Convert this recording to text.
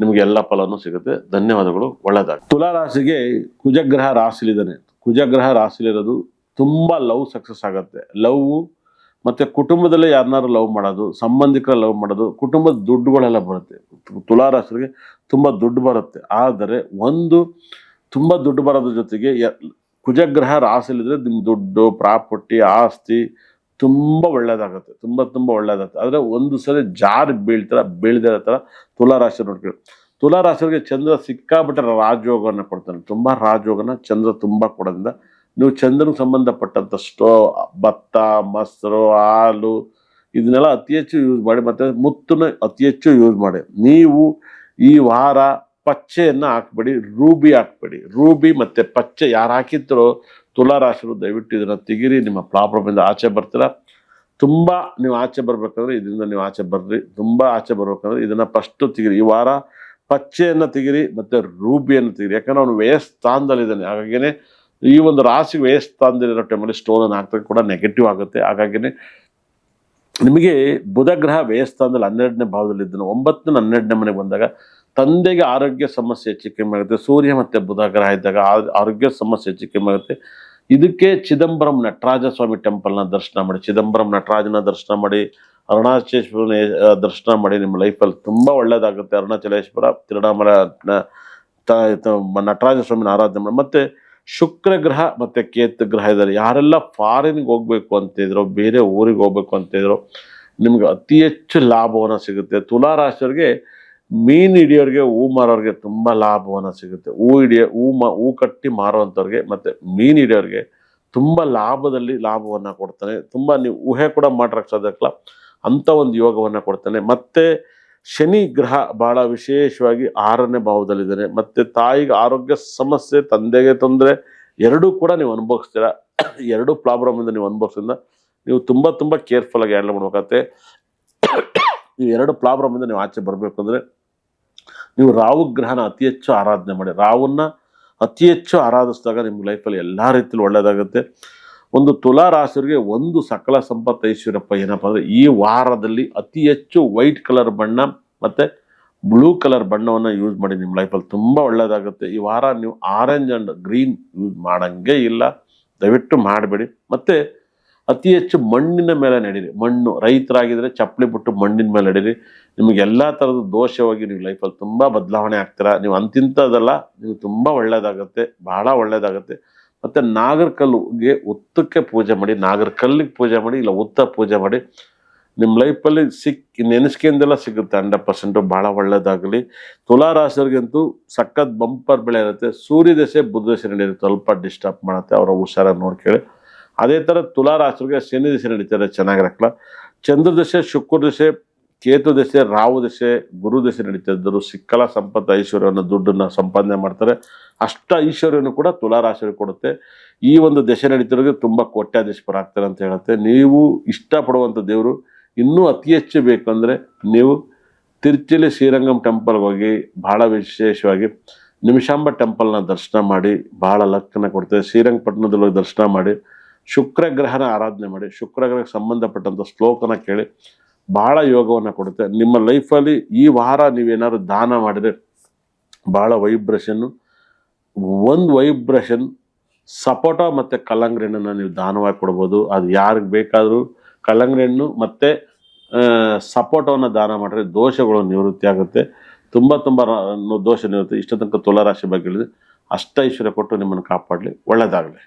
ನಿಮಗೆ ಎಲ್ಲ ಫಲನೂ ಸಿಗುತ್ತೆ. ಧನ್ಯವಾದಗಳು. ಒಳ್ಳೆದಾಗ ತುಲಾ ರಾಶಿಗೆ ಕುಜಗ್ರಹ ರಾಶಿಲಿದ್ದಾನೆ. ಕುಜಗ್ರಹ ರಾಶಿಲಿರೋದು ತುಂಬ ಲವ್ ಸಕ್ಸಸ್ ಆಗುತ್ತೆ. ಲವ್ ಮತ್ತೆ ಕುಟುಂಬದಲ್ಲೇ ಯಾರನ್ನಾರು ಲವ್ ಮಾಡೋದು, ಸಂಬಂಧಿಕರ ಲವ್ ಮಾಡೋದು, ಕುಟುಂಬದ ದುಡ್ಡುಗಳೆಲ್ಲ ಬರುತ್ತೆ. ತುಲಾ ರಾಶಿಗೆ ತುಂಬ ದುಡ್ಡು ಬರುತ್ತೆ. ಆದರೆ ಒಂದು ತುಂಬ ದುಡ್ಡು ಬರೋದ್ರ ಜೊತೆಗೆ ಕುಜಗ್ರಹ ರಾಶಿಲಿದ್ರೆ ನಿಮ್ಮ ದುಡ್ಡು, ಪ್ರಾಪರ್ಟಿ, ಆಸ್ತಿ ತುಂಬಾ ಒಳ್ಳೇದಾಗುತ್ತೆ, ತುಂಬ ತುಂಬ ಒಳ್ಳೇದಾಗುತ್ತೆ. ಆದರೆ ಒಂದು ಸರಿ ಜಾರಿ ಬೀಳ್ತಾರೆ ಬೀಳ್ದಿರೋ ಥರ ತುಲಾ ರಾಶಿ ನೋಡ್ಕೊಳ್ಳಿ. ತುಲಾ ರಾಶಿಯವರಿಗೆ ಚಂದ್ರ ಸಿಕ್ಕಾಬಿಟ್ಟೆ ರಾಜಯೋಗವನ್ನು ಕೊಡ್ತಾನೆ. ತುಂಬ ರಾಜಯೋಗನ ಚಂದ್ರ ತುಂಬ ಕೊಡೋದ್ರಿಂದ ನೀವು ಚಂದ್ರನಿಗೆ ಸಂಬಂಧಪಟ್ಟಂಥ ಸ್ಟೋ, ಭತ್ತ, ಮೊಸರು, ಹಾಲು ಇದನ್ನೆಲ್ಲ ಅತಿ ಹೆಚ್ಚು ಯೂಸ್ ಮಾಡಿ ಮತ್ತು ಮುತ್ತನ್ನು ಅತಿ ಹೆಚ್ಚು ಯೂಸ್ ಮಾಡಿ. ನೀವು ಈ ವಾರ ಪಚ್ಚೆಯನ್ನ ಹಾಕ್ಬೇಡಿ, ರೂಬಿ ಹಾಕ್ಬೇಡಿ. ರೂಬಿ ಮತ್ತು ಪಚ್ಚೆ ಯಾರು ಹಾಕಿದ್ರೋ ತುಲಾ ರಾಶಿರು ದಯವಿಟ್ಟು ಇದನ್ನು ತೆಗೀರಿ, ನಿಮ್ಮ ಪ್ರಾಬ್ಲಮಿಂದ ಆಚೆ ಬರ್ತೀರಾ? ತುಂಬ ನೀವು ಆಚೆ ಬರಬೇಕಂದ್ರೆ ಇದರಿಂದ ನೀವು ಆಚೆ ಬರ್ರಿ. ತುಂಬ ಆಚೆ ಬರ್ಬೇಕಂದ್ರೆ ಇದನ್ನು ಫಸ್ಟು ತೆಗೀರಿ. ಈ ವಾರ ಪಚ್ಚೆಯನ್ನು ತೆಗಿರಿ ಮತ್ತು ರೂಬಿಯನ್ನು ತೆಗಿರಿ. ಯಾಕಂದ್ರೆ ಅವನು ವ್ಯಯಸ್ಥಾನದಲ್ಲಿದ್ದಾನೆ. ಹಾಗಾಗಿನೇ ಈ ಒಂದು ರಾಶಿ ವ್ಯಯಸ್ಥಾನದಲ್ಲಿರೋ ಟೈಮಲ್ಲಿ ಸ್ಟೋನನ್ನು ಹಾಕ್ದಾಗ ಕೂಡ ನೆಗೆಟಿವ್ ಆಗುತ್ತೆ. ಹಾಗಾಗಿನೇ ನಿಮಗೆ ಬುಧ ಗ್ರಹ ವ್ಯಯಸ್ಥಾನದಲ್ಲಿ ಹನ್ನೆರಡನೇ ಭಾವದಲ್ಲಿ ಇದ್ದಾನೆ. ಹನ್ನೆರಡನೇ ಮನೆಗೆ ಬಂದಾಗ ತಂದೆಗೆ ಆರೋಗ್ಯ ಸಮಸ್ಯೆ ಹೆಚ್ಚು ಕಮ್ಮಿ ಆಗುತ್ತೆ ಸೂರ್ಯ ಮತ್ತೆ ಬುಧ ಗ್ರಹ ಇದ್ದಾಗ ಆರೋಗ್ಯ ಸಮಸ್ಯೆ ಹೆಚ್ಚು ಕಮ್ಮಿ ಆಗುತ್ತೆ ಇದಕ್ಕೆ ಚಿದಂಬರಂ ನಟರಾಜ ಸ್ವಾಮಿ ಟೆಂಪಲ್ನ ದರ್ಶನ ಮಾಡಿ, ಚಿದಂಬರಂ ನಟರಾಜನ ದರ್ಶನ ಮಾಡಿ, ಅರುಣಾಚಲೇಶ್ವರನ ದರ್ಶನ ಮಾಡಿ ನಿಮ್ಮ ಲೈಫಲ್ಲಿ ತುಂಬ ಒಳ್ಳೇದಾಗುತ್ತೆ. ಅರುಣಾಚಲೇಶ್ವರ ತಿರುಣಾಮಲ ನಟರಾಜ ಸ್ವಾಮಿನ ಆರಾಧನೆ ಮಾಡಿ, ಮತ್ತೆ ಶುಕ್ರ ಗ್ರಹ ಮತ್ತೆ ಕೇತು ಗ್ರಹ ಇದ್ದಾರೆ. ಯಾರೆಲ್ಲ ಫಾರಿನ್ಗೆ ಹೋಗ್ಬೇಕು ಅಂತಿದ್ರು ಬೇರೆ ಊರಿಗೆ ಹೋಗ್ಬೇಕು ಅಂತಿದ್ರು ನಿಮ್ಗೆ ಅತಿ ಹೆಚ್ಚು ಲಾಭವನ್ನು ಸಿಗುತ್ತೆ. ತುಲಾ ರಾಶಿಯವರಿಗೆ ಮೀನ್ ಹಿಡಿಯೋರಿಗೆ, ಹೂ ಮಾರೋರಿಗೆ ತುಂಬಾ ಲಾಭವನ್ನ ಸಿಗುತ್ತೆ. ಹೂ ಹಿಡಿಯೋ, ಹೂ ಮ, ಹೂ ಕಟ್ಟಿ ಮಾರುವಂಥವ್ರಿಗೆ ಮತ್ತೆ ಮೀನ್ ಹಿಡಿಯೋರಿಗೆ ತುಂಬಾ ಲಾಭದಲ್ಲಿ ಲಾಭವನ್ನ ಕೊಡ್ತಾನೆ. ತುಂಬಾ ನೀವು ಊಹೆ ಕೂಡ ಮಾಡ್ರಕ್ ಸಾಧ್ಯಕ್ಕಲ್ಲ ಅಂತ ಒಂದು ಯೋಗವನ್ನ ಕೊಡ್ತಾನೆ. ಮತ್ತೆ ಶನಿ ಗ್ರಹ ಬಹಳ ವಿಶೇಷವಾಗಿ ಆರನೇ ಭಾವದಲ್ಲಿದ್ದಾನೆ. ಮತ್ತೆ ತಾಯಿಗೆ ಆರೋಗ್ಯ ಸಮಸ್ಯೆ, ತಂದೆಗೆ ತೊಂದರೆ ಎರಡೂ ಕೂಡ ನೀವು ಅನುಭವಿಸ್ತೀರ? ಎರಡು ಪ್ರಾಬ್ಲಮ್ ಇಂದ ನೀವು ಅನುಭವಿಸೋದ್ರಿಂದ ನೀವು ತುಂಬಾ ತುಂಬಾ ಕೇರ್ಫುಲ್ ಆಗಿ ಹ್ಯಾಂಡಲ್ ಮಾಡ್ಬೇಕಾಗತ್ತೆ. ಈ ಎರಡು ಪ್ರಾಬ್ಲಮ್ ಇಂದ ನೀವು ಆಚೆ ಬರಬೇಕು ಅಂದ್ರೆ ನೀವು ರಾವು ಗ್ರಹನ ಅತಿ ಹೆಚ್ಚು ಆರಾಧನೆ ಮಾಡಿ. ರಾವನ್ನ ಅತಿ ಹೆಚ್ಚು ಆರಾಧಿಸಿದಾಗ ನಿಮ್ಮ ಲೈಫಲ್ಲಿ ಎಲ್ಲ ರೀತಿಯಲ್ಲಿ ಒಳ್ಳೆಯದಾಗುತ್ತೆ ಒಂದು ತುಲಾ ರಾಶಿಯವರಿಗೆ ಒಂದು ಸಕಲ ಸಂಪತ್ತು ಐಶ್ವರ್ಯಪ್ಪ ಏನಪ್ಪ ಅಂದರೆ ಈ ವಾರದಲ್ಲಿ ಅತಿ ಹೆಚ್ಚು ವೈಟ್ ಕಲರ್ ಬಣ್ಣ ಮತ್ತು ಬ್ಲೂ ಕಲರ್ ಬಣ್ಣವನ್ನು ಯೂಸ್ ಮಾಡಿ ನಿಮ್ಮ ಲೈಫಲ್ಲಿ ತುಂಬ ಒಳ್ಳೆಯದಾಗುತ್ತೆ ಈ ವಾರ ನೀವು ಆರೆಂಜ್ ಆ್ಯಂಡ್ ಗ್ರೀನ್ ಯೂಸ್ ಮಾಡೋಂಗೇ ಇಲ್ಲ. ದಯವಿಟ್ಟು ಮಾಡಬೇಡಿ. ಮತ್ತು ಅತಿ ಹೆಚ್ಚು ಮಣ್ಣಿನ ಮೇಲೆ ನಡೀರಿ. ಮಣ್ಣು ರೈತರಾಗಿದ್ದರೆ ಚಪ್ಪಲಿ ಬಿಟ್ಟು ಮಣ್ಣಿನ ಮೇಲೆ ನಡೀರಿ. ನಿಮಗೆ ಎಲ್ಲಾ ಥರದ ದೋಷವಾಗಿ ನೀವು ಲೈಫಲ್ಲಿ ತುಂಬ ಬದಲಾವಣೆ ಆಗ್ತೀರ? ನೀವು ಅಂತಿಂಥದ್ದಲ್ಲ ನೀವು ತುಂಬ ಒಳ್ಳೆಯದಾಗತ್ತೆ ಬಹಳ ಒಳ್ಳೆಯದಾಗತ್ತೆ ಮತ್ತು ನಾಗರಕಲ್ಲುಗೆ ಉತ್ತಕ್ಕೆ ಪೂಜೆ ಮಾಡಿ, ನಾಗರಕಲ್ಲಿಗೆ ಪೂಜೆ ಮಾಡಿ, ಇಲ್ಲ ಉತ್ತ ಪೂಜೆ ಮಾಡಿ ನಿಮ್ಮ ಲೈಫಲ್ಲಿ ಸಿಕ್ ನೆನೆಸ್ಕೆಂದೆಲ್ಲ ಸಿಗುತ್ತೆ ಹಂಡ್ರೆಡ್ ಪರ್ಸೆಂಟು ಭಾಳ ಒಳ್ಳೆಯದಾಗಲಿ ತುಲಾ ರಾಶಿಯವ್ರಿಗಂತೂ ಸಖತ್ ಬಂಪರ್ ಬೆಳೆ ಇರುತ್ತೆ, ಸೂರ್ಯ ದಶೆ ಬುಧ ದಶೆ ನಡೆಯುತ್ತೆ ಸ್ವಲ್ಪ ಡಿಸ್ಟರ್ಬ್ ಮಾಡುತ್ತೆ, ಅವರ ಹುಷಾರಾಗಿ ನೋಡ್ಕೊಳ್ಳಿ ಅದೇ ಥರ ತುಲಾ ರಾಶಿಯವ್ರಿಗೆ ಶನಿ ದಶೆ ನಡೀತಾರೆ ಚೆನ್ನಾಗಿರಕ್ಕಲ್ಲ ಚಂದ್ರದಶೆ ಶುಕ್ರ ದಶೆ ಕೇತು ದಶೆ, ರಾಹು ದಶೆ, ಗುರು ದಶೆ ನಡೀತಾ ಇದ್ದರು ಸಿಕ್ಕಲ ಸಂಪತ್ತು ಐಶ್ವರ್ಯವನ್ನು ದುಡ್ಡನ್ನು ಸಂಪಾದನೆ ಮಾಡ್ತಾರೆ. ಅಷ್ಟ ಐಶ್ವರ್ಯನು ಕೂಡ ತುಲಾ ಕೊಡುತ್ತೆ. ಈ ಒಂದು ದಶೆ ನಡೀತಿರೋದು ತುಂಬ ಕೋಟ್ಯಾಧೀಶ್ವರ ಆಗ್ತಾರೆ ಅಂತ ಹೇಳುತ್ತೆ. ನೀವು ಇಷ್ಟಪಡುವಂಥ ದೇವರು ಇನ್ನೂ ಅತಿ ಹೆಚ್ಚು ಬೇಕಂದರೆ ನೀವು ತಿರುಚಿಲಿ ಶ್ರೀರಂಗಂ ಟೆಂಪಲ್ಗೆ ಹೋಗಿ ಬಹಳ ವಿಶೇಷವಾಗಿ ನಿಮಿಷಾಂಬ ಟೆಂಪಲ್ನ ದರ್ಶನ ಮಾಡಿ, ಬಹಳ ಲಕ್ಕನ ಕೊಡ್ತೇವೆ ಶ್ರೀರಂಗಪಟ್ಟಣದಲ್ಲಿ ಹೋಗಿ ದರ್ಶನ ಮಾಡಿ, ಶುಕ್ರಗ್ರಹನ ಆರಾಧನೆ ಮಾಡಿ, ಶುಕ್ರಗ್ರಹಕ್ಕೆ ಸಂಬಂಧಪಟ್ಟಂಥ ಶ್ಲೋಕನ ಕೇಳಿ ಬಹಳ ಯೋಗವನ್ನು ಕೊಡುತ್ತೆ. ನಿಮ್ಮ ಲೈಫಲ್ಲಿ ಈ ವಾರ ನೀವೇನಾದ್ರು ದಾನ ಮಾಡಿದರೆ ಬಹಳ ವೈಬ್ರೇಷನ್ನು ಒಂದು ವೈಬ್ರೇಷನ್ ಸಪೋಟ ಮತ್ತು ಕಲ್ಲಂಗಡಿ ಹಣ್ಣನ್ನು ನೀವು ದಾನವಾಗಿ ಕೊಡ್ಬೋದು. ಅದು ಯಾರಿಗೆ ಬೇಕಾದರೂ ಕಲ್ಲಂಗಡಿ ಹಣ್ಣು ಮತ್ತು ಸಪೋಟವನ್ನು ದಾನ ಮಾಡಿದ್ರೆ ದೋಷಗಳು ನಿವೃತ್ತಿ ಆಗುತ್ತೆ. ತುಂಬ ತುಂಬ ದೋಷ ನಿವೃತ್ತಿ. ಇಷ್ಟ ತನಕ ತುಲಾರಾಶಿ ಬಗ್ಗೆ ಹೇಳಿದ್ರೆ ಅಷ್ಟೈಶ್ವರ್ಯ ಕೊಟ್ಟು ನಿಮ್ಮನ್ನು ಕಾಪಾಡಲಿ. ಒಳ್ಳೆಯದಾಗಲಿ